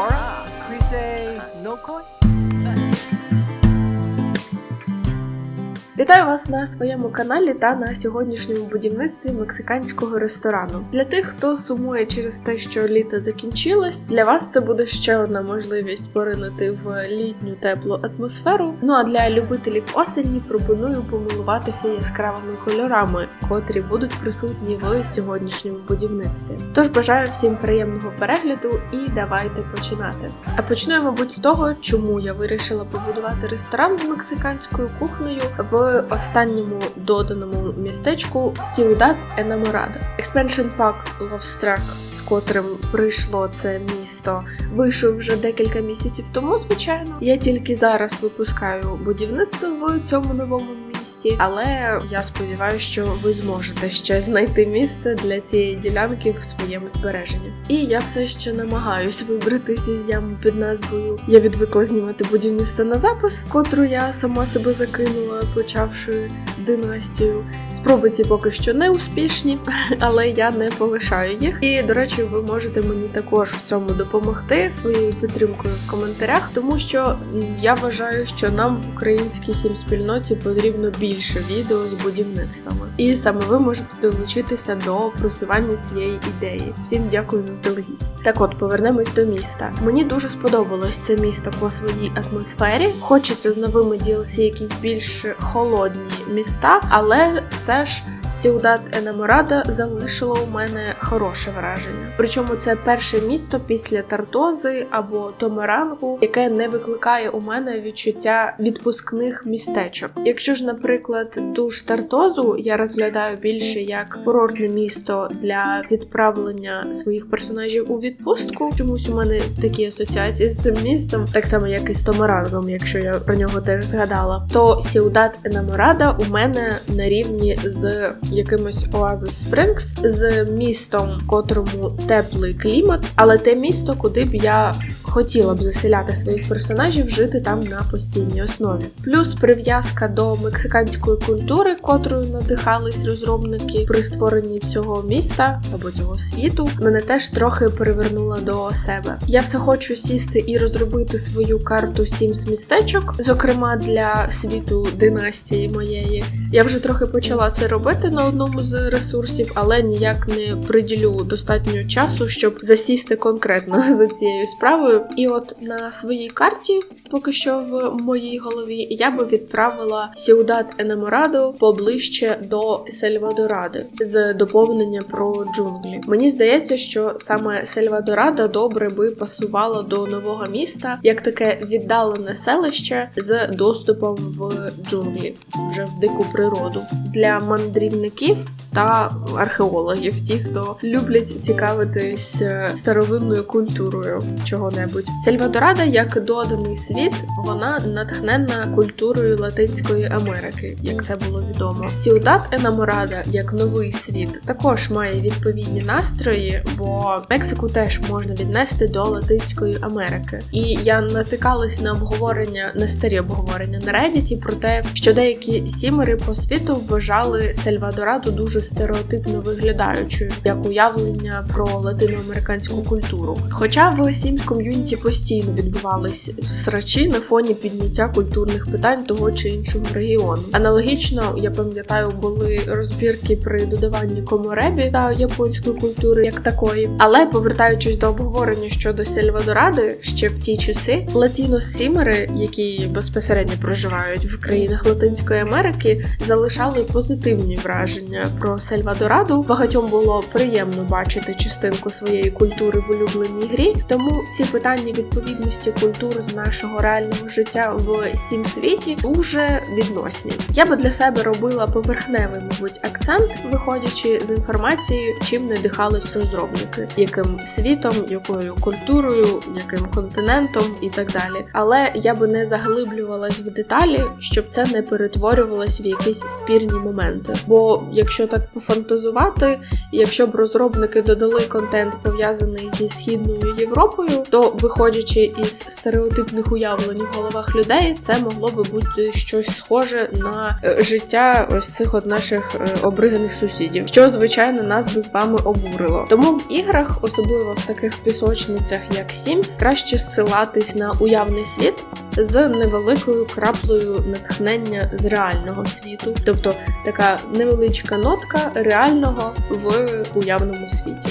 Sora, no Nokoi? Вітаю вас на своєму каналі та на сьогоднішньому будівництві мексиканського ресторану. Для тих, хто сумує через те, що літо закінчилось, для вас це буде ще одна можливість поринути в літню теплу атмосферу. Ну а для любителів осені пропоную помилуватися яскравими кольорами, котрі будуть присутні в сьогоднішньому будівництві. Тож бажаю всім приємного перегляду і давайте починати. А почну я, мабуть, з того, чому я вирішила побудувати ресторан з мексиканською кухнею в останньому доданому містечку Ciudad Енаморада. Експеншн пак Ловстрак, з котрим прийшло це місто, вийшов вже декілька місяців тому, звичайно. Я тільки зараз випускаю будівництво в цьому новому місті, але я сподіваюся, що ви зможете ще знайти місце для цієї ділянки в своєму збереженні. І я все ще намагаюсь вибратися з ями під назвою Я відвикла знімати будівництво на запис, котру я сама себе закинула, почавши династію. Спроби ці поки що не успішні, але я не полишаю їх. І до речі, ви можете мені також в цьому допомогти своєю підтримкою в коментарях, тому що я вважаю, що нам в українській сім спільноті потрібно більше відео з будівництвами. І саме ви можете долучитися до просування цієї ідеї. Всім дякую заздалегідь. Так от повернемось до міста. Мені дуже сподобалось це місто по своїй атмосфері. Хочеться з новими DLC якісь більш холодні міста, але все ж. Сіудат Енаморада залишило у мене хороше враження. Причому це перше місто після Тартози або Томерангу, яке не викликає у мене відчуття відпускних містечок. Якщо ж, наприклад, ту ж Тартозу я розглядаю більше як курортне місто для відправлення своїх персонажів у відпустку. Чомусь у мене такі асоціації з цим містом, так само як і з Томарангом, якщо я про нього теж згадала. То Сіудат Енаморада у мене на рівні з якимось Оазис Спрингс, з містом, котрому теплий клімат, але те місто, куди б я хотіла б заселяти своїх персонажів, жити там на постійній основі. Плюс прив'язка до мексиканської культури, котрою надихались розробники при створенні цього міста або цього світу, мене теж трохи перевернула до себе. Я все хочу сісти і розробити свою карту Sims містечок, зокрема для світу династії моєї. Я вже трохи почала це робити на одному з ресурсів, але ніяк не приділю достатньо часу, щоб засісти конкретно за цією справою. І от на своїй карті, поки що в моїй голові, я би відправила Сіудат Енаморадо поближче до Сельвадоради з доповнення про джунглі. Мені здається, що саме Сельвадорада добре би пасувала до нового міста як таке віддалене селище з доступом в джунглі, вже в дику природу для мандрівників та археологів, ті, хто люблять цікавитись е, старовинною культурою чого-небудь. Сельвадорада, як доданий світ, вона натхненна культурою Латинської Америки, як це було відомо. Сіудат Енаморада, як новий світ, також має відповідні настрої, бо Мексику теж можна віднести до Латинської Америки. І я натикалась на обговорення, на старі обговорення на Reddit про те, що деякі сімери по світу вважали Сальвадораду дуже стереотипно виглядаючою, як уявлення про латиноамериканську культуру. Хоча в Sims ком'юніті постійно відбувались срачі на фоні підняття культурних питань того чи іншого регіону. Аналогічно, я пам'ятаю, були розбірки при додаванні коморебі та японської культури як такої. Але повертаючись до обговорення щодо Сальвадоради, ще в ті часи латіно-сімери, які безпосередньо проживають в країнах Латинської Америки, залишали позитивні враження про Сальвадораду. Багатьом було приємно бачити частинку своєї культури в улюбленій грі. Тому ці питання відповідності культур з нашого реального життя в сім світі дуже відносні. Я би для себе робила поверхневий, мабуть, акцент, виходячи з інформації, чим надихались розробники, яким світом, якою культурою, яким континентом і так далі. Але я би не заглиблювалась в деталі, щоб це не перетворювалось в якісь спірні моменти. Бо Бо якщо так пофантазувати, якщо б розробники додали контент пов'язаний зі східною Європою, то виходячи із стереотипних уявлень в головах людей, це могло би бути щось схоже на е, життя ось цих от наших е, обриганих сусідів, що звичайно нас би з вами обурило. Тому в іграх, особливо в таких пісочницях, як Sims, краще зсилатись на уявний світ з невеликою краплею натхнення з реального світу, тобто така невеличка нотка реального в уявному світі.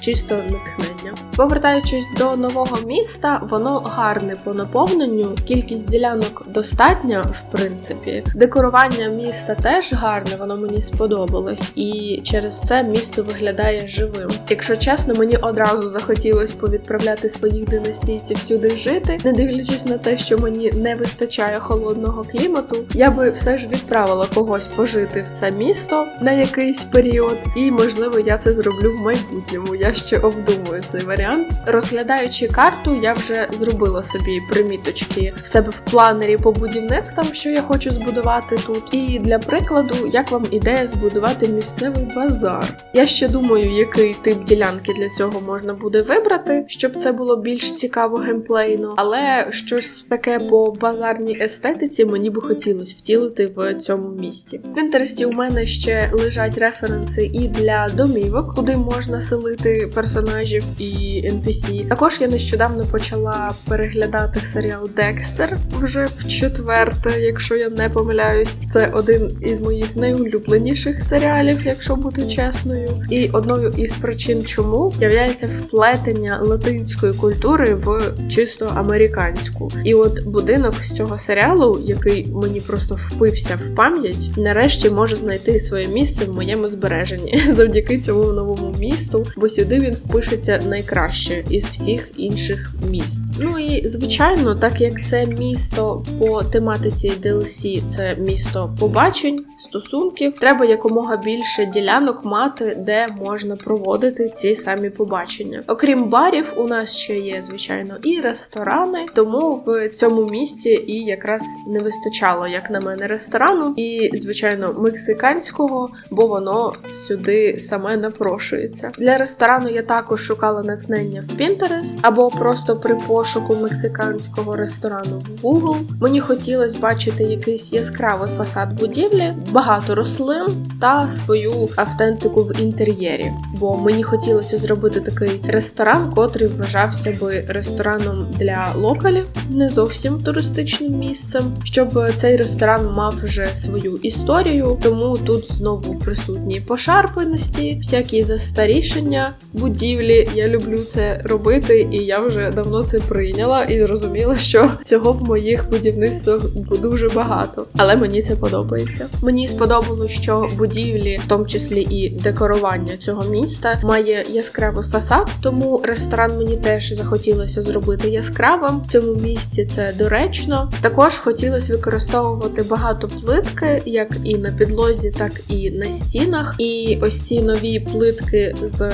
Чисто натхнення. Повертаючись до нового міста, воно гарне по наповненню. Кількість ділянок достатня, в принципі. Декорування міста теж гарне, воно мені сподобалось, і через це місто виглядає живим. Якщо чесно, мені одразу захотілося повідправляти своїх династійців сюди жити, не дивлячись на те, що мені не вистачає холодного клімату, я би все ж відправила когось пожити в це місто на якийсь період, і можливо я це зроблю в майбутньому. Я ще обдумую цей варіант. Розглядаючи карту, я вже зробила собі приміточки в себе в планері по будівництвам, що я хочу збудувати тут. І для прикладу, як вам ідея збудувати місцевий базар. Я ще думаю, який тип ділянки для цього можна буде вибрати, щоб це було більш цікаво геймплейно, але щось таке по базарній естетиці мені би хотілося втілити в цьому місті. В інтересті у мене ще лежать референси і для домівок, куди можна селити персонажів і NPC. Також я нещодавно почала переглядати серіал Декстер вже в четверте, якщо я не помиляюсь. Це один із моїх найулюбленіших серіалів, якщо бути чесною. І одною із причин, чому являється вплетення латинської культури в чисто американську. І от будинок з цього серіалу, який мені просто впився в пам'ять, нарешті може знайти своє місце в моєму збереженні завдяки цьому новому місту, бо сюди він впишеться найкраще із всіх інших міст. Ну і звичайно, так як це місто по тематиці DLC, це місто побачень, стосунків, треба якомога більше ділянок мати, де можна проводити ці самі побачення. Окрім барів, у нас ще є, звичайно, і ресторани, тому в цьому місті і якраз не вистачало, як на мене, ресторану, і, звичайно, мексиканського, бо воно сюди саме напрошується. Для ресторану я також шукала натхнення в Pinterest або просто при пошуку мексиканського ресторану в Google. Мені хотілося бачити якийсь яскравий фасад будівлі, багато рослин та свою автентику в інтер'єрі. Бо мені хотілося зробити такий ресторан, котрий вважався би рестораном для локалів, не зовсім туристичним місцем, щоб цей ресторан мав вже свою історію, тому тут знову присутні пошарпаності, всякі застарішення будівлі. Я люблю це робити, і я вже давно це прийняла і зрозуміла, що цього в моїх будівництвах дуже багато. Але мені це подобається. Мені сподобалось, що будівлі, в тому числі і декорування цього міста, має яскравий фасад, тому ресторан мені теж захотілося зробити яскравим. В цьому місці це доречно. Також хотілося використовувати багато плитки, як і на підлозі, так і на стінах. І ось ці нові плитки з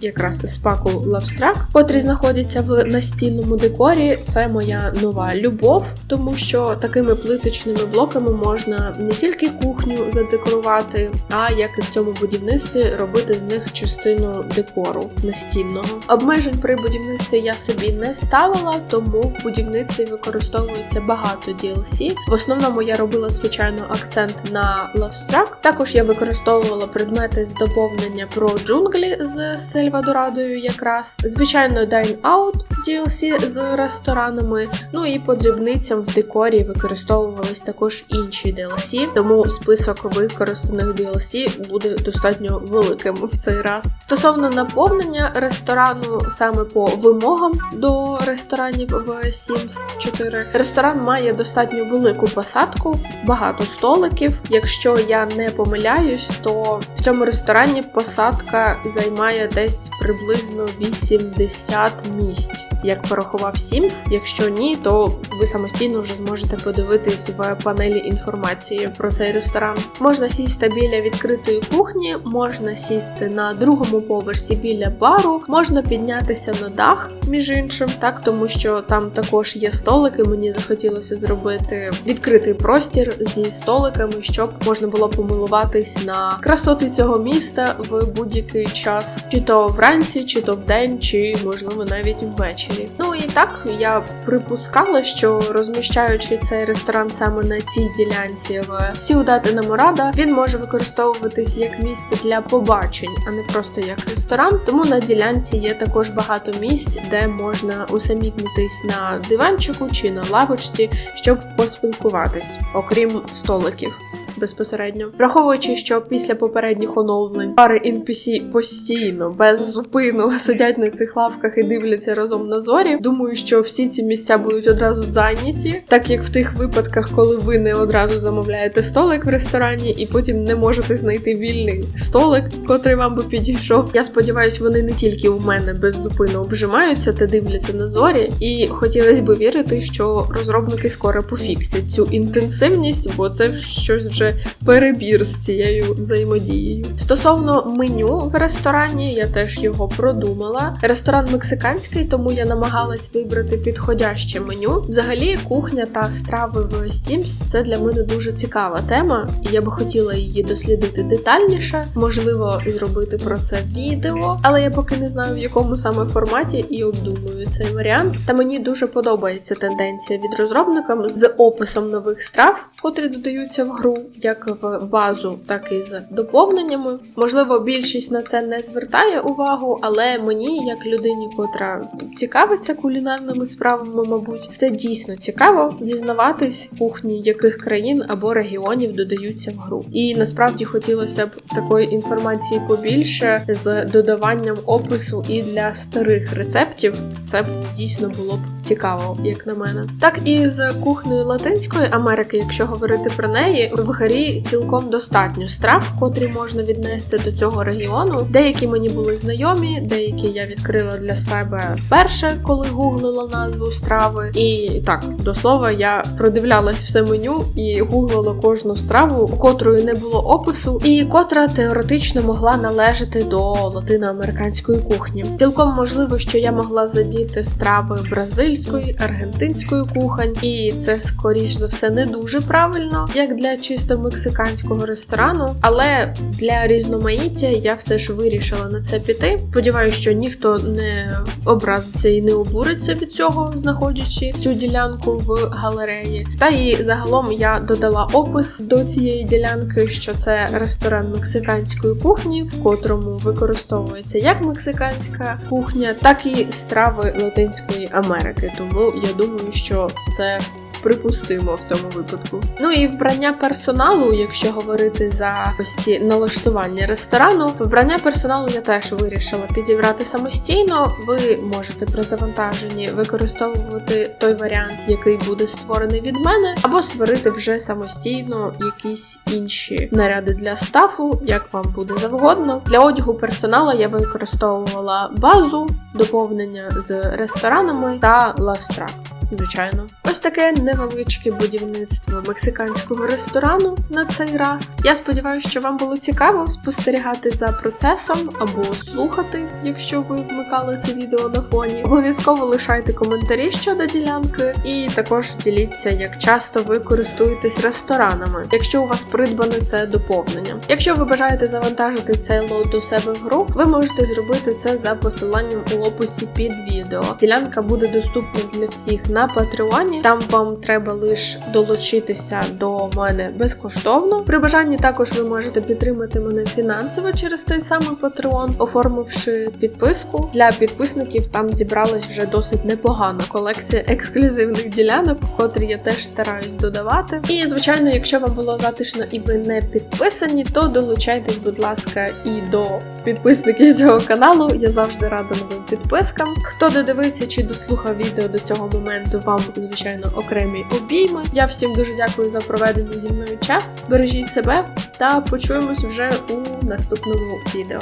якраз з паку Lovestruck, котрі знаходяться в настінному декорі. Це моя нова любов, тому що такими плиточними блоками можна не тільки кухню задекорувати, а як і в цьому будівництві робити з них частину декору настінного. Обмежень при будівництві я собі не ставила, тому в будівництві використовується багато DLC. В основному я робила звичайно акцент на Lovestruck. Також я використовувала предмети з доповнення про джунглі з Сельвадорадою, якраз звичайно Dine Out DLC з ресторанами. Ну і по дрібницям в декорі використовувались також інші DLC, тому список використаних DLC буде достатньо великим в цей раз. Стосовно наповнення ресторану саме по вимогам до ресторанів в Sims 4, ресторан має достатньо велику посадку, багато столиків. Якщо я не помиляюсь, то в цьому ресторані посадка займає десь десь приблизно 80 місць, як порахував Sims. Якщо ні, то ви самостійно вже зможете подивитись в панелі інформації про цей ресторан. Можна сісти біля відкритої кухні, можна сісти на другому поверсі біля бару, можна піднятися на дах, між іншим, так тому що там також є столики. Мені захотілося зробити відкритий простір зі столиками, щоб можна було помилуватись на красоти цього міста в будь-який час, чи то вранці, чи то вдень, чи можливо навіть ввечері. Ну і так я припускала, що розміщаючи цей ресторан саме на цій ділянці в Сіудат Наморада, він може використовуватись як місце для побачень, а не просто як ресторан. Тому на ділянці є також багато місць, де можна усамітнитись на диванчику чи на лавочці, щоб поспілкуватись, окрім столиків. Безпосередньо, враховуючи, що після попередніх оновлень пари NPC постійно без зупину сидять на цих лавках і дивляться разом на зорі. Думаю, що всі ці місця будуть одразу зайняті, так як в тих випадках, коли ви не одразу замовляєте столик в ресторані і потім не можете знайти вільний столик, котрий вам би підійшов. Я сподіваюся, вони не тільки у мене без зупину обжимаються та дивляться на зорі, і хотілося б вірити, що розробники скоро пофіксять цю інтенсивність, бо це щось вже перебір з цією взаємодією. Стосовно меню в ресторані, я теж його продумала. Ресторан мексиканський, тому я намагалась вибрати підходяще меню. Взагалі, кухня та страви в Sims – це для мене дуже цікава тема, і я би хотіла її дослідити детальніше, можливо, зробити про це відео, але я поки не знаю в якому саме форматі і обдумую цей варіант. Та мені дуже подобається тенденція від розробникам з описом нових страв, котрі додаються в гру, як в базу, так і з доповненнями. Можливо, більшість на це не звертає увагу, але мені, як людині, котра цікавиться кулінарними справами, мабуть, це дійсно цікаво дізнаватись кухні, яких країн або регіонів додаються в гру. І насправді хотілося б такої інформації побільше з додаванням опису і для старих рецептів. Це б дійсно було б цікаво, як на мене. Так і з кухнею Латинської Америки, якщо говорити про неї, в грі цілком достатньо страв, котрі можна віднести до цього регіону. Деякі мені були знайомі, деякі я відкрила для себе вперше, коли гуглила назву страви. І так, до слова, я продивлялась все меню і гуглила кожну страву, у котрої не було опису, і котра теоретично могла належати до латиноамериканської кухні. Цілком можливо, що я могла задіти страви бразильської, аргентинської кухонь, і це скоріш за все не дуже правильно, як для чисто мексиканського ресторану. Але для різноманіття я все ж вирішила на це піти. Сподіваюся, що ніхто не образиться і не обуриться від цього, знаходячи цю ділянку в галереї. Та і загалом я додала опис до цієї ділянки, що це ресторан мексиканської кухні, в котрому використовується як мексиканська кухня, так і страви Латинської Америки. Тому я думаю, що це припустимо в цьому випадку. Ну і вбрання персоналу, якщо говорити за ось ці налаштування ресторану, вбрання персоналу я теж вирішила підібрати самостійно. Ви можете при завантаженні використовувати той варіант, який буде створений від мене, або створити вже самостійно якісь інші наряди для стафу, як вам буде завгодно. Для одягу персоналу я використовувала базу, доповнення з ресторанами та лавстрак. Звичайно, ось таке невеличке будівництво мексиканського ресторану на цей раз. Я сподіваюся, що вам було цікаво спостерігати за процесом або слухати, якщо ви вмикали це відео на фоні. Обов'язково лишайте коментарі щодо ділянки, і також діліться, як часто ви користуєтесь ресторанами, якщо у вас придбане це доповнення. Якщо ви бажаєте завантажити цей лот до себе в гру, ви можете зробити це за посиланням у описі під відео. Ділянка буде доступна для всіх на Патреоні. Там вам треба лише долучитися до мене безкоштовно. При бажанні також ви можете підтримати мене фінансово через той самий Patreon, оформивши підписку. Для підписників там зібралась вже досить непогана колекція ексклюзивних ділянок, котрі я теж стараюсь додавати. І звичайно, якщо вам було затишно і ви не підписані, то долучайтесь, будь ласка, і до підписників цього каналу. Я завжди рада новим підпискам. Хто додивився чи дослухав відео до цього моменту, вам звичайно окремі обійми. Я всім дуже дякую за проведений зі мною час. Бережіть себе та почуємось вже у наступному відео.